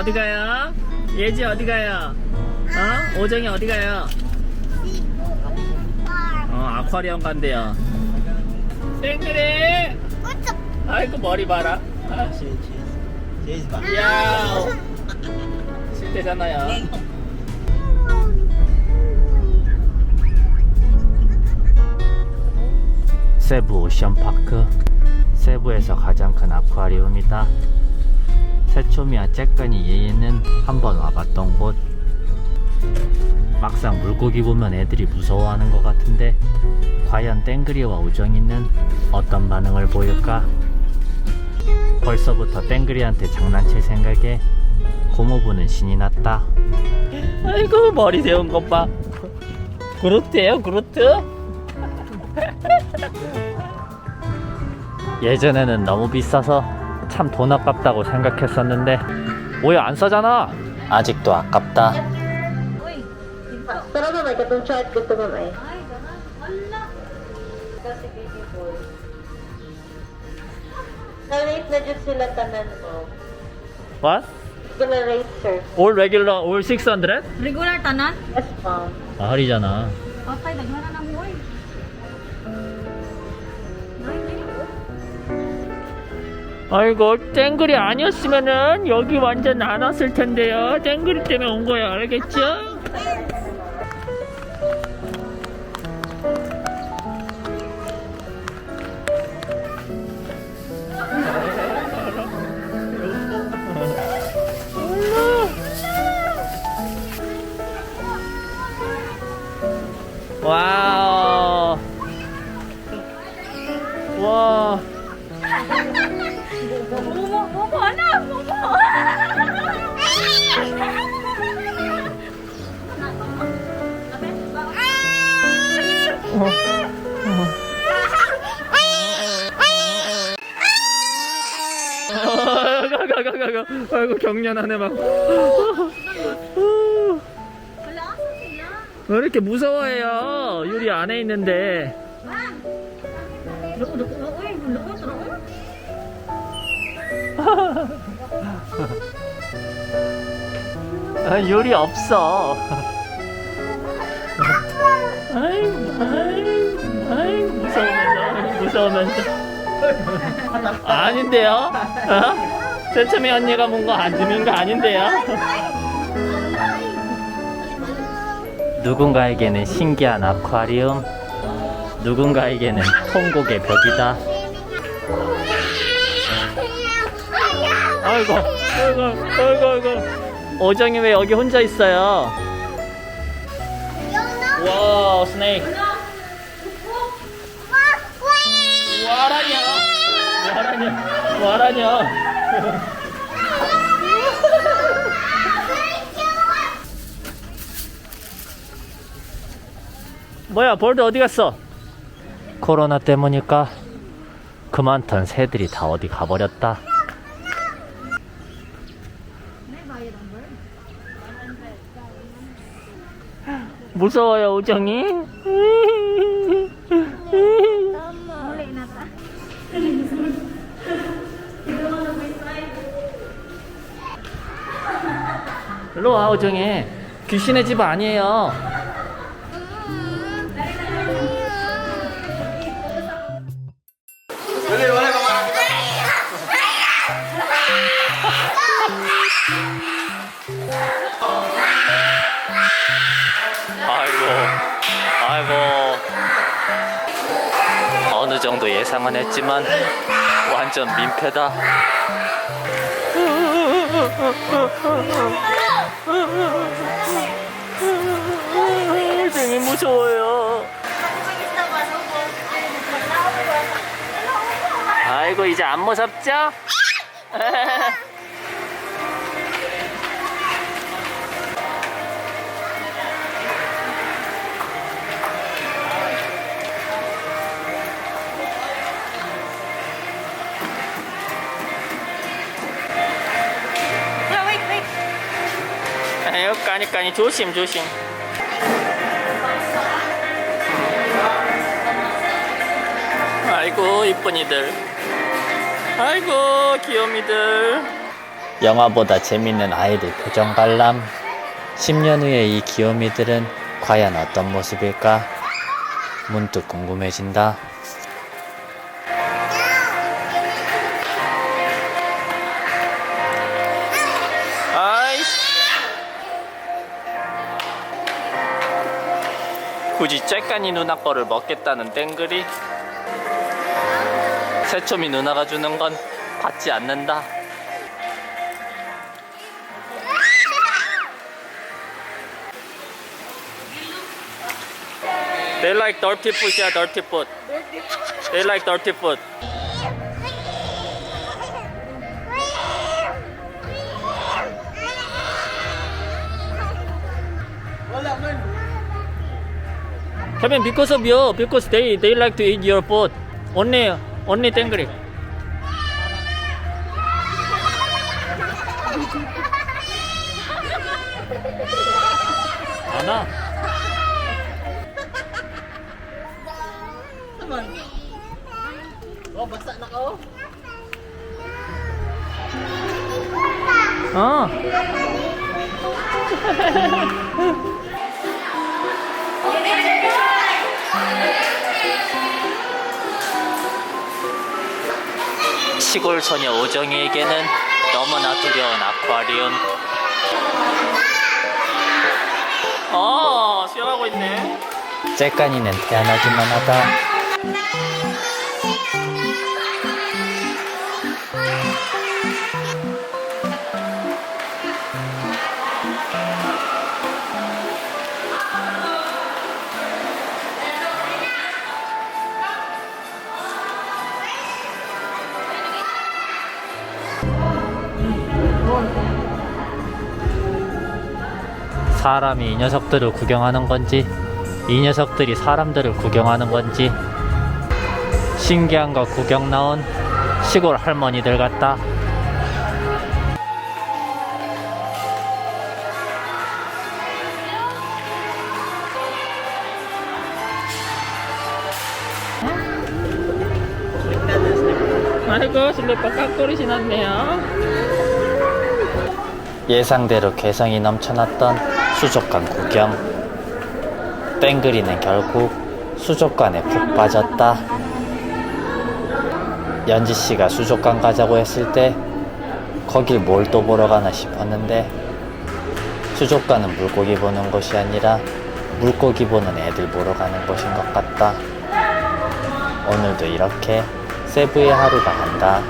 어디 가요? 예지 어디 가요? 어? 오정이 어디 가요? 어 아쿠아리움 간대요 땡그레 아이고 머리 봐라 아? 야 실대잖아요 세부 오션파크 세부에서 가장 큰 아쿠아리움이다 새초미와 쬐끈이 얘는 한번 와봤던 곳. 막상 물고기 보면 애들이 무서워하는 것 같은데 과연 땡그리와 우정이는 어떤 반응을 보일까? 벌써부터 땡그리한테 장난칠 생각에 고모부는 신이 났다. 아이고 머리 세운 것봐. 그루트예요 그루트? 예전에는 너무 비싸서 참 돈 아깝다고 생각했었는데 뭐야 안 싸잖아 아직도 아깝다 Pero mamay, katong chat ko to mamay. Na-rate na dyan sila tanan mo. What? Sila rate, sir. All regular all 600? Regular tanan? Yes, ma'am. 아 할이잖아 Patay, daghan na 아이고 땡글이 아니었으면은 여기 완전 안 왔을 텐데요. 땡글이 때문에 온 거야 알겠죠? 와우. 와 가가가가가 아이고 경련하네 막. 왜 이렇게 무서워해요? 유리 안에 있는데. 아, 유리 없어. 아이고, 아이고, 아이고, 무서우면서, 무서우면서. 아닌데요? 어? 세참이 언니가 뭔가 안 듣는 거 아닌데요? 누군가에게는 신기한 아쿠아리움, 누군가에게는 통곡의 벽이다. 아이고, 아이고, 아이고, 아이고. 오정이 왜 여기 혼자 있어요? 와, 스네이크. 와라냐? 와라냐? 와라냐? 뭐야, 볼드 어디 갔어? 코로나 때문일까? 그 많던 새들이 다 어디 가버렸다. 무서워요, 우정이? Muli na ta. 일로 와, 우정이. 귀신의 집 아니에요. 어느 정도 예상은 했지만 완전 민폐다. 되게 무서워요. 아이고 이제 안 무섭죠? 아유 까니 까니 조심 조심. 아이고 이쁜이들. 아이고 귀요미들. 영화보다 재밌는 아이들 표정 관람. 10년 후에 이 귀요미들은 과연 어떤 모습일까? 문득 궁금해진다. 굳이 쬐까니 누나 거를 먹겠다는 땡글이 새초미 누나가 주는 건 받지 않는다. They like dirty food, yeah, dirty food. They like dirty food. I mean, because of you, because they, they like to eat your food. Only, only tangri. Anna. Oh, basa na. Ah. Oh. 시골 소녀 오정이에게는 너무나 두려운 아쿠아리움. 어, 수영하고 있네. 째까니는 태어나기만 하다. 사람이 이 녀석들을 구경하는 건지, 이 녀석들이 사람들을 구경하는 건지, 신기한 거 구경 나온 시골 할머니들 같다. 아이고, 슬리퍼 깍꼬리 신었네요. 예상대로 개성이 넘쳐났던 수족관 구경. 땡그리는 결국 수족관에 푹 빠졌다. 연지 씨가 수족관 가자고 했을 때 거길 뭘 또 보러 가나 싶었는데 수족관은 물고기 보는 곳이 아니라 물고기 보는 애들 보러 가는 곳인 것 같다. 오늘도 이렇게 세부의 하루가 간다.